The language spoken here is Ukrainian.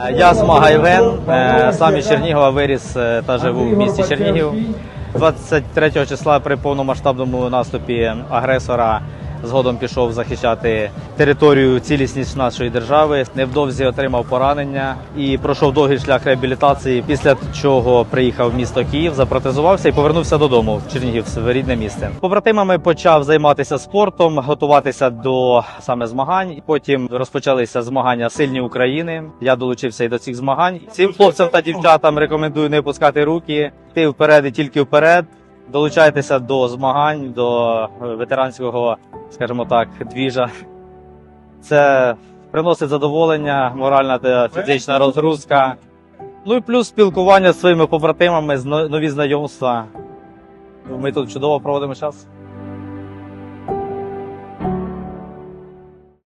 Е, Я Смага Євген, е, сам із Чернігова виріс е, та живу в місті Чернігів. 23 числа при повномасштабному наступі агресора згодом пішов захищати територію цілісність нашої держави. Невдовзі отримав поранення і пройшов довгий шлях реабілітації. Після чого приїхав в місто Київ, запротезувався і повернувся додому в Чернігів, в рідне місце. Побратимами почав займатися спортом, готуватися до саме змагань. Потім розпочалися змагання сильні України. Я долучився і до цих змагань. Всім хлопцям та дівчатам рекомендую не опускати руки, йти вперед і тільки вперед. Долучайтеся до змагань, до ветеранського, скажімо так, двіжа. Це приносить задоволення, моральна та фізична розгрузка. Ну і плюс спілкування з своїми побратимами, нові знайомства. Ми тут чудово проводимо час.